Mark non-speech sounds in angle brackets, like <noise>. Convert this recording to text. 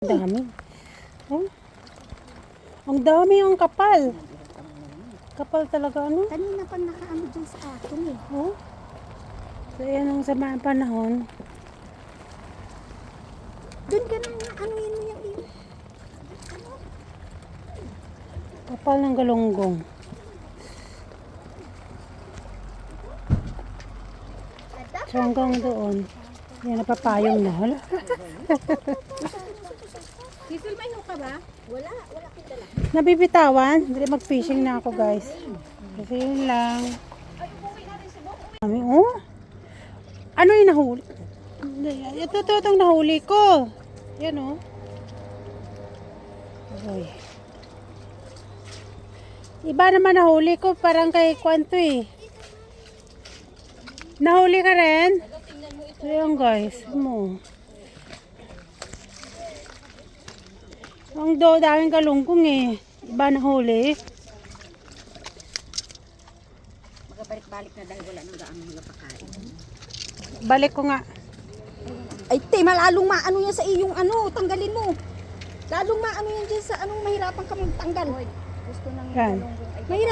Ang dami. Oh. Ang dami ang kapal. Kapal talaga ano? Kanina pa nakaano dyan sa akin eh. Oh. So yan ang sa mga panahon. Doon ka nang ano yun yung iyo. Kapal ng galunggong. So hanggang doon. Yan, napapayong na. Hala. <laughs> Kisil may ka ba? Wala, wala ko dala. Nabibitawan. Hindi mag-fishing na ako guys. Kasi yun lang. Kami, oh. Ano yung nahuli? Ito, ito, itong nahuli ko. Yan, oh. Uy. Iba naman nahuli ko, parang kay Kwanto eh. Nahuli ka rin? Ayan guys, mo. Ang do, daming galunggong eh. Iba nahuli. Magabalik-balik na dahil wala nang gaano mga pakain. Balik ko nga. Ay, te, malalong maano yan sa iyong ano, tanggalin mo. Lalong maano yan dyan sa anong mahirapan ka magtanggal. Gusto nang Yan. Mahirap.